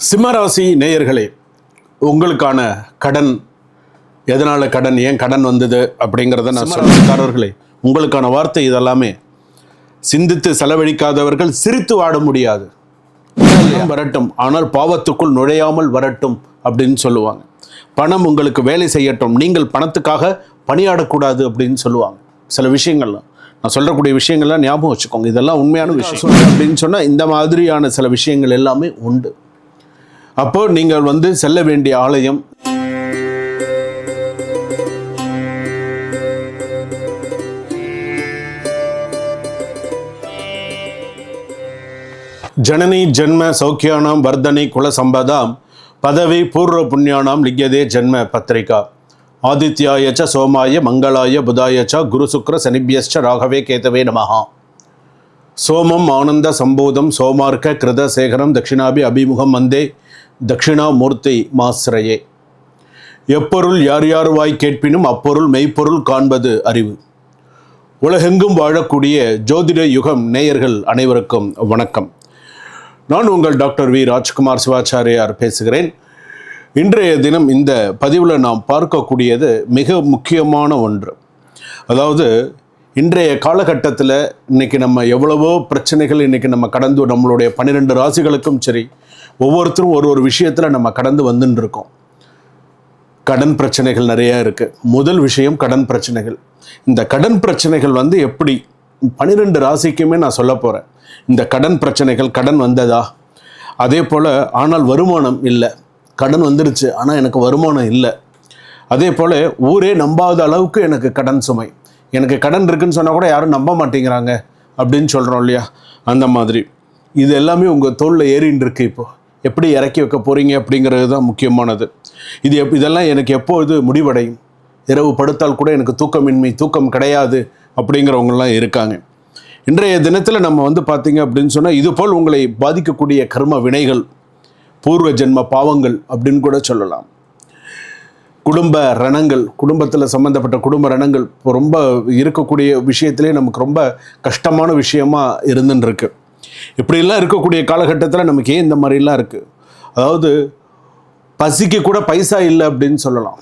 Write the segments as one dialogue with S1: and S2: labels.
S1: சிம்மராசி நேயர்களே உங்களுக்கான கடன் எதனால கடன் ஏன் கடன் வந்தது அப்படிங்கிறத நான் சொல்றேன். உங்களுக்கான வார்த்தை இதெல்லாமே சிந்தித்து செலவழிக்காதவர்கள் சிரித்து வாட முடியாது. வரட்டும் ஆனால் பாவத்துக்குள் நுழையாமல் வரட்டும் அப்படின்னு சொல்லுவாங்க. பணம் உங்களுக்கு வேலை செய்யட்டும் நீங்கள் பணத்துக்காக பணியாடக்கூடாது அப்படின்னு சொல்லுவாங்க. சில விஷயங்கள்லாம் நான் சொல்லக்கூடிய விஷயங்கள்லாம் ஞாபகம் வச்சுக்கோங்க. இதெல்லாம் உண்மையான விஷயம். அப்படின்னு சொன்னால் இந்த மாதிரியான சில விஷயங்கள் எல்லாமே உண்டு. அப்போ நீங்கள் வந்து செல்ல வேண்டிய ஆலயம். ஜனனி ஜென்ம சௌக்கியானாம் வர்தனை குலசம்பதாம் பதவி பூர்வ புண்ணியானாம் லிக்யதே ஜென்ம பத்திரிகா. ஆதித்யாயச்ச சோமாய மங்களாய புதாயச்ச குரு சுக்ர சனிபியஸ்ச ராகவே கேதவே நமஹா. சோமம் ஆனந்த சம்போதம் சோமார்க்க கிருத சேகரம் தட்சிணாபி அபிமுகம் வந்தே. தட்சிணாமூர்த்தி மாஸ்ரயே எப்பொருள் யார் யார் வாய் கேட்பினும் அப்பொருள் மெய்ப்பொருள் காண்பது அறிவு. உலகெங்கும் வாழக்கூடிய ஜோதிட யுகம் நேயர்கள் அனைவருக்கும் வணக்கம். நான் உங்கள் டாக்டர் வி. ராஜ்குமார் சிவாச்சாரியார் பேசுகிறேன். இன்றைய தினம் இந்த பதிவில் நாம் பார்க்கக்கூடியது மிக முக்கியமான ஒன்று. அதாவது இன்றைய காலகட்டத்தில் இன்னைக்கு நம்ம எவ்வளவோ பிரச்சனைகள் இன்னைக்கு நம்ம கடந்து நம்மளுடைய பன்னிரெண்டு ராசிகளுக்கும் சரி ஒவ்வொருத்தரும் ஒரு ஒரு விஷயத்தில் நம்ம கடந்து வந்துன்னு இருக்கோம் கடன் பிரச்சனைகள் நிறையா இருக்குது முதல் விஷயம் கடன் பிரச்சனைகள். இந்த கடன் பிரச்சனைகள் வந்து எப்படி? பன்னிரெண்டு ராசிக்குமே நான் சொல்ல போகிறேன் இந்த கடன் பிரச்சனைகள் கடன் வந்ததா? அதே போல் ஆனால் வருமானம் இல்லை. கடன் வந்துருச்சு ஆனால் எனக்கு வருமானம் இல்லை. அதே போல் ஊரே நம்பாத அளவுக்கு எனக்கு கடன் சுமை. எனக்கு கடன் இருக்குன்னு சொன்னால் கூட யாரும் நம்ப மாட்டேங்கிறாங்க அப்படின்னு சொல்கிறோம் இல்லையா? அந்த மாதிரி. இது எல்லாமே உங்கள் தோளில் ஏறின்னு இருக்கு இப்போது எப்படி இறக்கி வைக்க போகிறீங்க அப்படிங்கிறது தான் முக்கியமானது. இது எப் இதெல்லாம் எனக்கு எப்போது முடிவடையும்? இரவு படுத்தால் கூட எனக்கு தூக்கமின்மை தூக்கம் கிடையாது அப்படிங்கிறவங்கலாம் இருக்காங்க. இன்றைய தினத்தில் நம்ம வந்து பார்த்திங்க அப்படின்னு சொன்னால் இதுபோல் உங்களை பாதிக்கக்கூடிய கர்ம வினைகள் பூர்வ ஜென்ம பாவங்கள் அப்படின்னு கூட சொல்லலாம். குடும்ப ரணங்கள் குடும்பத்தில் சம்மந்தப்பட்ட குடும்ப ரணங்கள் இப்போ ரொம்ப இருக்கக்கூடிய விஷயத்திலே நமக்கு ரொம்ப கஷ்டமான விஷயமா இருந்துன்னு இப்படிலாம் இருக்கக்கூடிய காலகட்டத்தில் நமக்கு ஏன் இந்த மாதிரிலாம் இருக்குது அதாவது பசிக்கு கூட பைசா இல்லை அப்படின்னு சொல்லலாம்.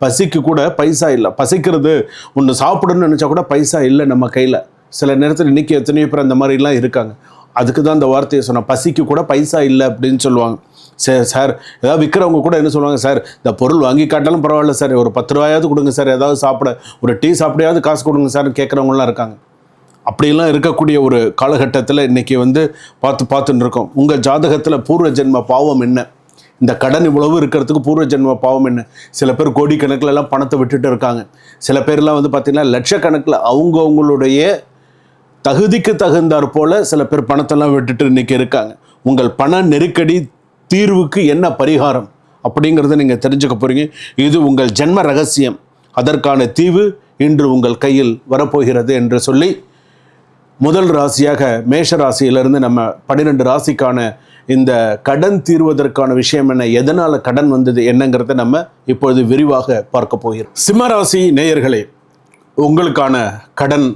S1: பசிக்கு கூட பைசா இல்லை. பசிக்கிறது ஒன்று சாப்பிடணும்னு நினச்சா கூட பைசா இல்லை நம்ம கையில். சில நேரத்தில் இன்றைக்கி எத்தனையோ பேர் அந்த மாதிரிலாம் இருக்காங்க. அதுக்கு தான் அந்த வார்த்தையை சொன்னால் பசிக்கு கூட பைசா இல்லை அப்படின்னு சொல்லுவாங்க. சரி சார் ஏதாவது விற்கிறவங்க கூட என்ன சொல்லுவாங்க சார் இந்த பொருள் வாங்கி காட்டாலும் பரவாயில்ல சார். ஒரு பத்து ரூபாயாவது கொடுங்க சார். ஏதாவது சாப்பிட ஒரு டீ சாப்பிடையாவது காசு கொடுங்க சார்னு கேட்குறவங்களாம் இருக்காங்க. அப்படிலாம் இருக்கக்கூடிய ஒரு காலகட்டத்தில் இன்றைக்கி வந்து பார்த்து பார்த்துன்னு இருக்கோம். உங்கள் ஜாதகத்தில் பூர்வ ஜென்ம பாவம் என்ன? இந்த கடன் இவ்வளவு இருக்கிறதுக்கு பூர்வ ஜென்ம பாவம் என்ன? சில பேர் கோடிக்கணக்கில் எல்லாம் பணத்தை விட்டுட்டு இருக்காங்க. சில பேர்லாம் வந்து பார்த்திங்கன்னா லட்சக்கணக்கில் அவங்கவுங்களுடைய தகுதிக்கு தகுந்தாற் போல் சில பேர் பணத்தெல்லாம் விட்டுட்டு இன்றைக்கி இருக்காங்க. உங்கள் பண நெருக்கடி தீர்வுக்கு என்ன பரிகாரம் அப்படிங்கிறத நீங்கள் தெரிஞ்சுக்க போகிறீங்க இது உங்கள் ஜென்ம ரகசியம். அதற்கான தீவு இன்று உங்கள் கையில் வரப்போகிறது என்று சொல்லி முதல் ராசியாக மேஷ ராசியிலிருந்து நம்ம பன்னிரெண்டு ராசிக்கான இந்த கடன் தீர்வதற்கான விஷயம் என்ன எதனால் கடன் வந்தது என்னங்கிறத நம்ம இப்பொழுது விரிவாக பார்க்க போகிறோம். சிம்மராசி நேயர்களே உங்களுக்கான கடன்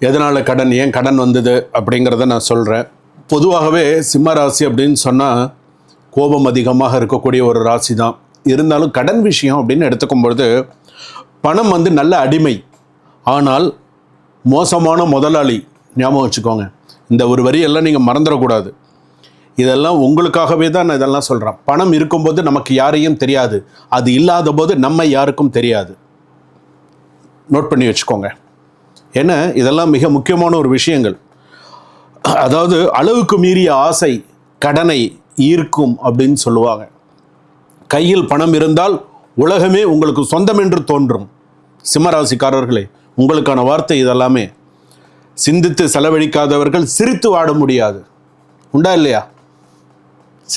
S1: எதனால் கடன் ஏன் கடன் வந்தது அப்படிங்கிறத நான் சொல்கிறேன் பொதுவாகவே சிம்மராசி அப்படின்னு சொன்னால் கோபம் அதிகமாக இருக்கக்கூடிய ஒரு ராசி தான் இருந்தாலும் கடன் விஷயம் அப்படின்னு எடுத்துக்கும் பொழுது பணம் வந்து நல்ல அடிமை. ஆனால் மோசமான முதலாளி. ஞாபகம் வச்சுக்கோங்க. இந்த ஒரு வரியெல்லாம் நீங்கள் மறந்துடக்கூடாது. இதெல்லாம் உங்களுக்காகவே தான் நான் இதெல்லாம் சொல்கிறேன் பணம் இருக்கும்போது நமக்கு யாரையும் தெரியாது. அது இல்லாத போது நம்ம யாருக்கும் தெரியாது. நோட் பண்ணி வச்சுக்கோங்க. ஏன்னா இதெல்லாம் மிக முக்கியமான ஒரு விஷயங்கள். அதாவது அளவுக்கு மீறிய ஆசை கடனை ஈர்க்கும் அப்படின்னு சொல்லுவாங்க. கையில் பணம் இருந்தால் உலகமே உங்களுக்கு சொந்தம் என்று தோன்றும். சிம்மராசிக்காரர்களே உங்களுக்கான வார்த்தை இதெல்லாமே. சிந்தித்து செலவழிக்காதவர்கள் சிரித்து வாட முடியாது. உண்டா இல்லையா?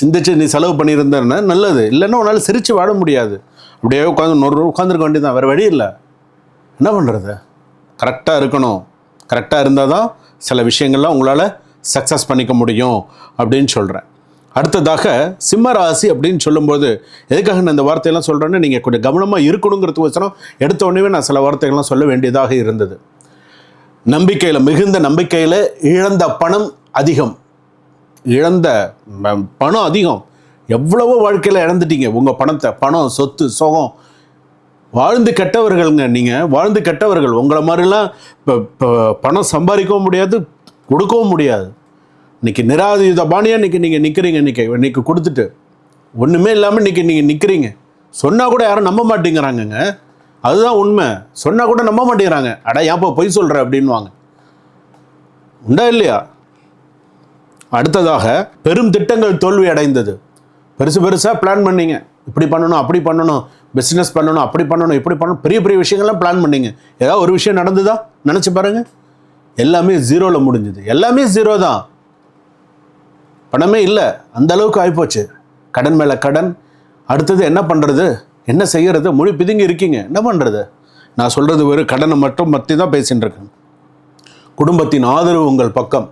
S1: சிந்திச்சு நீ செலவு பண்ணியிருந்தேன்னா நல்லது. இல்லைன்னா உன்னால் சிரித்து வாட முடியாது. அப்படியே உட்காந்து நூறு உட்காந்துருக்க வேண்டியதான் வேறு வழி இல்லை. என்ன பண்ணுறது கரெக்டாக இருக்கணும். கரெக்டாக இருந்தால் தான் சில விஷயங்கள்லாம் உங்களால் சக்ஸஸ் பண்ணிக்க முடியும் அப்படின்னு சொல்கிறேன் அடுத்ததாக சிம்ம ராசி அப்படின்னு சொல்லும்போது எதுக்காக நான் இந்த வார்த்தையெல்லாம் சொல்கிறேன்னு நீங்கள் கொஞ்சம் கவனமாக இருக்கணுங்கிறது வச்சனம் எடுத்த உடனே நான் சில வார்த்தைகள்லாம் சொல்ல வேண்டியதாக இருந்தது. நம்பிக்கையில் மிகுந்த நம்பிக்கையில் இழந்த பணம் அதிகம். இழந்த பணம் அதிகம். எவ்வளவோ வாழ்க்கையில் இழந்துட்டீங்க. உங்கள் பணத்தை பணம் சொத்து சுகம். வாழ்ந்து கெட்டவர்கள்ங்க நீங்கள் வாழ்ந்து கெட்டவர்கள். உங்களை மாதிரிலாம் இப்போ பணம் சம்பாதிக்கவும் முடியாது கொடுக்கவும் முடியாது. இன்னைக்கு நிராயுத பாணியாக இன்றைக்கி நீங்கள் நிற்கிறீங்க இன்னைக்கு இன்னைக்கு கொடுத்துட்டு. ஒன்றுமே இல்லாமல் இன்றைக்கி நீங்கள் நிற்கிறீங்க சொன்னால் கூட யாரும் நம்ப மாட்டேங்கிறாங்கங்க. அதுதான் உண்மை. சொன்னால் கூட நம்ப மாட்டேங்கிறாங்க. அடா ஏன்ப்பா பொய் சொல்கிற அப்படின்வாங்க உண்டா இல்லையா? அடுத்ததாக பெரும் திட்டங்கள் தோல்வி அடைந்தது. பெருசு பெருசாக பிளான் பண்ணிங்க. இப்படி பண்ணணும் அப்படி பண்ணணும். பிஸ்னஸ் பண்ணணும் அப்படி பண்ணணும் இப்படி பண்ணணும். பெரிய பெரிய விஷயங்கள்லாம் பிளான் பண்ணீங்க. ஏதாவது ஒரு விஷயம் நடந்ததா? நினச்சி பாருங்கள் எல்லாமே ஜீரோவில் முடிஞ்சுது. எல்லாமே ஜீரோ தான். பணமே இல்லை. அந்த அளவுக்கு ஆகிப்போச்சு கடன் மேலே கடன். அடுத்தது என்ன பண்ணுறது என்ன செய்கிறது மொழி பிதுங்கி இருக்கீங்க. என்ன பண்ணுறது நான் சொல்கிறது வெறும் கடனை மட்டும் பற்றி தான் பேசின்னு இருக்கேன். குடும்பத்தின் ஆதரவு உங்கள் பக்கம்.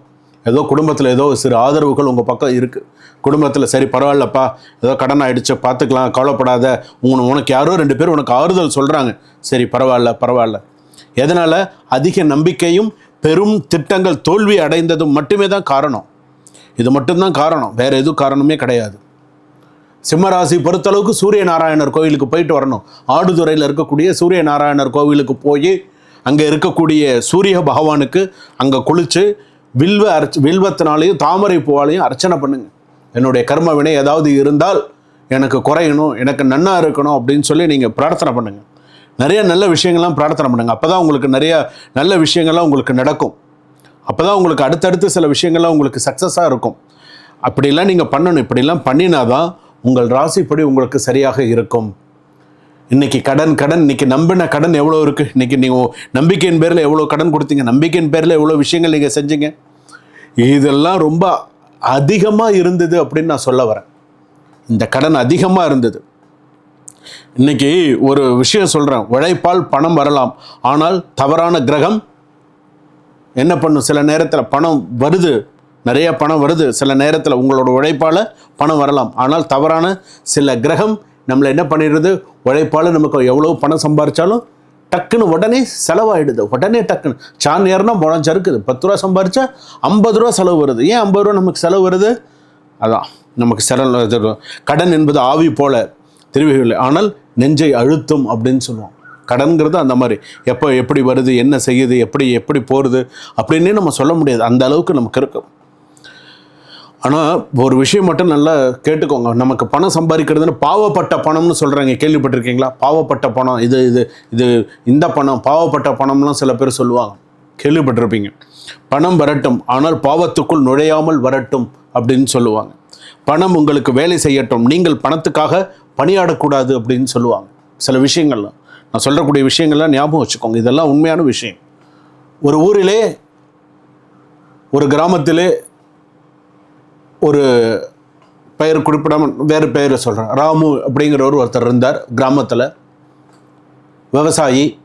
S1: ஏதோ குடும்பத்தில் ஏதோ சிறு ஆதரவுகள் உங்கள் பக்கம் இருக்குது குடும்பத்தில் சரி பரவாயில்லப்பா. ஏதோ கடன் ஆகிடுச்சு பார்த்துக்கலாம் கவலைப்படாத. உன உனக்கு யாரோ ரெண்டு பேர் உனக்கு ஆறுதல் சொல்கிறாங்க சரி பரவாயில்ல பரவாயில்ல. எதனால்? அதிக நம்பிக்கையும் பெரும் திட்டங்கள் தோல்வி அடைந்ததும் மட்டுமே தான் காரணம். இது மட்டும்தான் காரணம். வேறு எதுவும் காரணமே கிடையாது. சிம்மராசி பொறுத்தளவுக்கு சூரிய நாராயணர் கோவிலுக்கு போயிட்டு வரணும். ஆடுதுறையில் இருக்கக்கூடிய சூரிய நாராயணர் கோவிலுக்கு போய் அங்கே இருக்கக்கூடிய சூரிய பகவானுக்கு அங்கே குளித்து வில்வ அர்ச்ச வில்வத்தினாலையும் தாமரை பூவாலையும் அர்ச்சனை பண்ணுங்க. என்னுடைய கர்ம வினை ஏதாவது இருந்தால் எனக்கு குறையணும் எனக்கு நன்னா இருக்கணும் அப்படின்னு சொல்லி நீங்கள் பிரார்த்தனை பண்ணுங்கள் நிறைய நல்ல விஷயங்கள்லாம் பிரார்த்தனை பண்ணுங்கள் அப்போ தான் உங்களுக்கு நிறைய நல்ல விஷயங்கள்லாம் உங்களுக்கு நடக்கும். அப்போ தான் உங்களுக்கு அடுத்தடுத்து சில விஷயங்கள்லாம் உங்களுக்கு சக்ஸஸாக இருக்கும். அப்படிலாம் நீங்கள் பண்ணணும். இப்படிலாம் பண்ணினா தான் உங்கள் ராசிப்படி உங்களுக்கு சரியாக இருக்கும். இன்னைக்கு கடன் கடன். இன்னைக்கு நம்பின கடன் எவ்வளோ இருக்குது இன்றைக்கி நீங்கள் நம்பிக்கையின் பேரில் எவ்வளோ கடன் கொடுத்தீங்க? நம்பிக்கையின் பேரில் எவ்வளோ விஷயங்கள் நீங்கள் செஞ்சீங்க? இதெல்லாம் ரொம்ப அதிகமாக இருந்தது அப்படின்னு நான் சொல்ல வரேன். இந்த கடன் அதிகமாக இருந்தது. இன்னைக்கு ஒரு விஷயம் சொல்கிறேன் உழைப்பால் பணம் வரலாம். ஆனால் தவறான கிரகம் என்ன பண்ணும்? சில நேரத்தில் பணம் வருது. நிறைய பணம் வருது. சில நேரத்தில் உங்களோட உழைப்பால் பணம் வரலாம். ஆனால் தவறான சில கிரகம் நம்மளை என்ன பண்ணிடுறது உழைப்பால் நமக்கு எவ்வளோ பணம் சம்பாரித்தாலும் டக்குன்னு உடனே செலவாயிடுது. உடனே டக்குன்னு. சான் ஏறினா முழம் சறுக்குது. பத்து ரூபா சம்பாரித்தா ஐம்பது ரூபா செலவு வருது. ஏன் ஐம்பது ரூபா நமக்கு செலவு வருது? அதான். நமக்கு செலவு கடன் என்பது ஆவி போல திருவிகள் ஆனால் நெஞ்சை அழுத்தும் அப்படின்னு சொல்லுவோம். கடன்கிறது அந்த மாதிரி. எப்போ எப்படி வருது என்ன செய்யுது எப்படி எப்படி போகிறது அப்படின்னே நம்ம சொல்ல முடியாது. அந்த அளவுக்கு நமக்கு இருக்கும். ஆனால் ஒரு விஷயம் மட்டும் நல்லா கேட்டுக்கோங்க. நமக்கு பணம் சம்பாதிக்கிறதுன்னு பாவப்பட்ட பணம்னு சொல்கிறாங்க கேள்விப்பட்டிருக்கீங்களா? பாவப்பட்ட பணம் இது இது இது இந்த பணம் பாவப்பட்ட பணம்லாம் சில பேர் சொல்லுவாங்க. கேள்விப்பட்டிருப்பீங்க. பணம் வரட்டும் ஆனால் பாவத்துக்குள் நுழையாமல் வரட்டும் அப்படின்னு சொல்லுவாங்க. பணம் உங்களுக்கு வேலை செய்யட்டும் நீங்கள் பணத்துக்காக பணியாடக்கூடாது அப்படின்னு சொல்லுவாங்க. சில விஷயங்கள்லாம் நான் சொல்லக்கூடிய விஷயங்கள்லாம் ஞாபகம் வச்சுக்கோங்க. இதெல்லாம் உண்மையான விஷயம். ஒரு ஊரிலே ஒரு கிராமத்திலே ஒரு பெயர் குறிப்பிடாமல் வேறு பெயரை சொல்கிறேன் ராமு அப்படிங்கிற ஒரு ஒருத்தர் இருந்தார் கிராமத்தில். விவசாயி.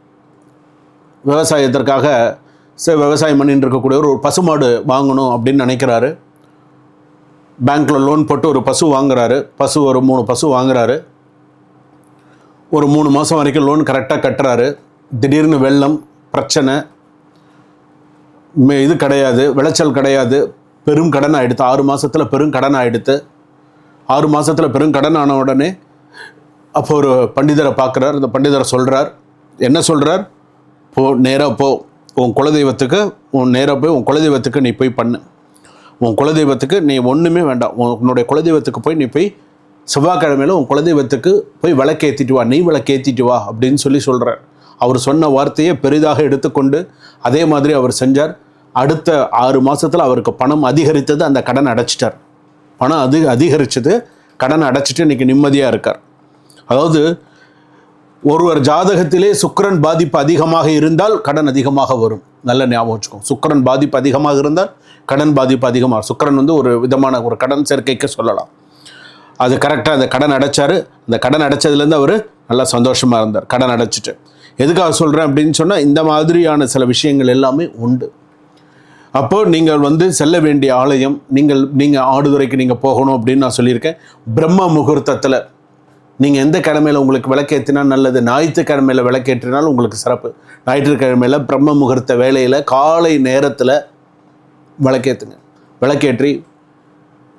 S1: விவசாயத்திற்காக ச விவசாயம் பண்ணிட்டு இருக்கக்கூடியவர் ஒரு பசுமாடு வாங்கணும் அப்படின்னு நினைக்கிறாரு. பேங்க்கில் லோன் போட்டு ஒரு பசு வாங்குறாரு. பசு ஒரு மூணு பசு வாங்குறாரு. ஒரு மூணு மாதம் வரைக்கும் லோன் கரெக்டாக கட்டுறாரு. திடீர்னு வெள்ளம் பிரச்சனை. மே- இது கிடையாது. விளைச்சல் கிடையாது. பெரும் கடன் ஆயிடுத்து. ஆறு மாதத்தில் பெரும் கடன் ஆகிடுத்து ஆறு மாதத்தில் பெரும் கடன் ஆன உடனே அப்போ ஒரு பண்டிதரை பார்க்குறார். இந்த பண்டிதரை சொல்கிறார் என்ன சொல்கிறார் போ நேராக போ. உன் குலதெய்வத்துக்கு உன் நேராக போய் உன் குலதெய்வத்துக்கு நீ போய் பண்ணு. உன் குலதெய்வத்துக்கு நீ ஒன்றுமே வேண்டாம். உன்னுடைய குலதெய்வத்துக்கு போய் நீ போய் செவ்வாய்க்கிழமையில் உன் குலதெய்வத்துக்கு போய் விளக்கேற்றிட்டு வா நெய் விளக்கேற்றிட்டு வா அப்படின்னு சொல்லி சொல்கிறார் அவர் சொன்ன வார்த்தையை பெரிதாக எடுத்துக்கொண்டு அதே மாதிரி அவர் செஞ்சார். அடுத்த ஆறு மாதத்தில் அவருக்கு பணம் அதிகரித்தது அந்த கடன் அடைச்சிட்டார். பணம் அது அதிகரிச்சது கடன் அடைச்சிட்டு இன்னைக்கு நிம்மதியாக இருக்கார். அதாவது ஒருவர் ஜாதகத்திலே சுக்கரன் பாதிப்பு அதிகமாக இருந்தால் கடன் அதிகமாக வரும். நல்ல ஞாபகம் வச்சுக்கோம் சுக்கரன் பாதிப்பு அதிகமாக இருந்தால் கடன் பாதிப்பு அதிகமாக சுக்கிரன் வந்து ஒரு விதமான ஒரு கடன் சேர்க்கைக்கு சொல்லலாம். அது கரெக்டாக அந்த கடன் அடைச்சார். அந்த கடன் அடைச்சதுலேருந்து அவர் நல்லா சந்தோஷமாக இருந்தார். கடன் அடைச்சிட்டு. எதுக்காக சொல்கிறேன் அப்படின்னு சொன்னால் இந்த மாதிரியான சில விஷயங்கள் எல்லாமே உண்டு. அப்போது நீங்கள் வந்து செல்ல வேண்டிய ஆலயம் நீங்கள் நீங்கள் ஆடுதுறைக்கு நீங்கள் போகணும் அப்படின்னு நான் சொல்லியிருக்கேன். பிரம்ம முகூர்த்தத்தில் நீங்கள் எந்த கிழமையில் உங்களுக்கு விளக்கேற்றினா நல்லது. ஞாயிற்றுக்கிழமையில் விளக்கேற்றினால் உங்களுக்கு சிறப்பு. ஞாயிற்றுக்கிழமையில் பிரம்ம முகூர்த்த வேலையில் காலை நேரத்தில் விளக்கேற்றுங்க விளக்கேற்றி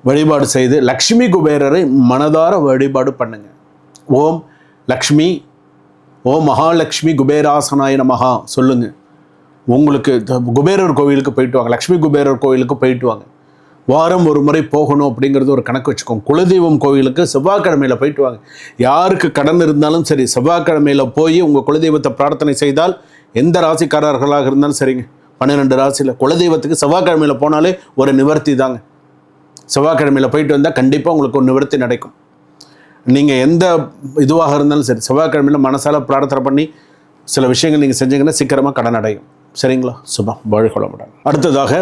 S1: வழிபாடு செய்து லக்ஷ்மி குபேரரை மனதார வழிபாடு பண்ணுங்க. ஓம் லக்ஷ்மி ஓம் மகாலட்சுமி குபேராசனாய நமஹா சொல்லுங்க. உங்களுக்கு குபேரர் கோவிலுக்கு போயிட்டு வாங்க லக்ஷ்மி குபேரர் கோவிலுக்கு போயிட்டு வாங்க. வாரம் ஒரு முறை போகணும் அப்படிங்கிறது ஒரு கணக்கு வச்சுக்கோங்க. குலதெய்வம் கோவிலுக்கு செவ்வாய்க்கிழமையில் போயிட்டு வாங்க. யாருக்கு கடன் இருந்தாலும் சரி செவ்வாய்க்கிழமையில போய் உங்கள் குலதெய்வத்தை பிரார்த்தனை செய்தால் எந்த ராசிக்காரர்களாக இருந்தாலும் சரிங்க. பன்னிரெண்டு ராசியில் குலதெய்வத்துக்கு செவ்வாய்க்கிழமையில் போனாலே ஒரு நிவர்த்தி தாங்க. செவ்வாய்க்கிழமையில் போயிட்டு வந்தால் கண்டிப்பாக உங்களுக்கு ஒரு நிவர்த்தி நடக்கும். நீங்கள் எந்த இதுவாக இருந்தாலும் சரி செவ்வாய்க்கிழமையில மனசால் பிரார்த்தனை பண்ணி சில விஷயங்கள் நீங்கள் செஞ்சீங்கன்னா சீக்கிரமாக கடன் அடையும். சரிங்களா? சுபம். வாழ்கொள்ள அடுத்ததாக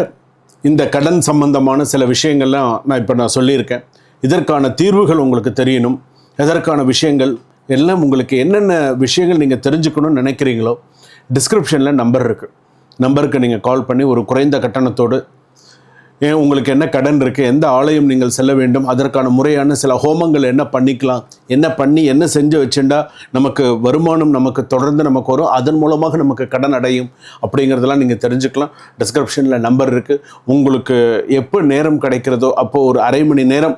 S1: இந்த கடன் சம்பந்தமான சில விஷயங்கள்லாம் நான் இப்போ நான் சொல்லியிருக்கேன். இதற்கான தீர்வுகள் உங்களுக்கு தெரியணும். எதற்கான விஷயங்கள்? எல்லாம் உங்களுக்கு என்னென்ன விஷயங்கள் நீங்கள் தெரிஞ்சுக்கணும்னு நினைக்கிறீங்களோ டிஸ்கிரிப்ஷனில் நம்பர் இருக்குது நம்பருக்கு நீங்கள் கால் பண்ணி ஒரு குறைந்த கட்டணத்தோடு உங்களுக்கு என்ன கடன் இருக்குது எந்த ஆலயம் நீங்கள் செல்ல வேண்டும்? அதற்கான முறையான சில ஹோமங்கள் என்ன பண்ணிக்கலாம்? என்ன பண்ணி என்ன செஞ்சு வச்சுட்டா நமக்கு வருமானம் நமக்கு தொடர்ந்து நமக்கு வரும்? அதன் மூலமாக நமக்கு கடன் அடையும். அப்படிங்கிறதெல்லாம் நீங்கள் தெரிஞ்சுக்கலாம். டிஸ்கிரிப்ஷனில் நம்பர் இருக்குது உங்களுக்கு எப்போ நேரம் கிடைக்கிறதோ அப்போது ஒரு அரை மணி நேரம்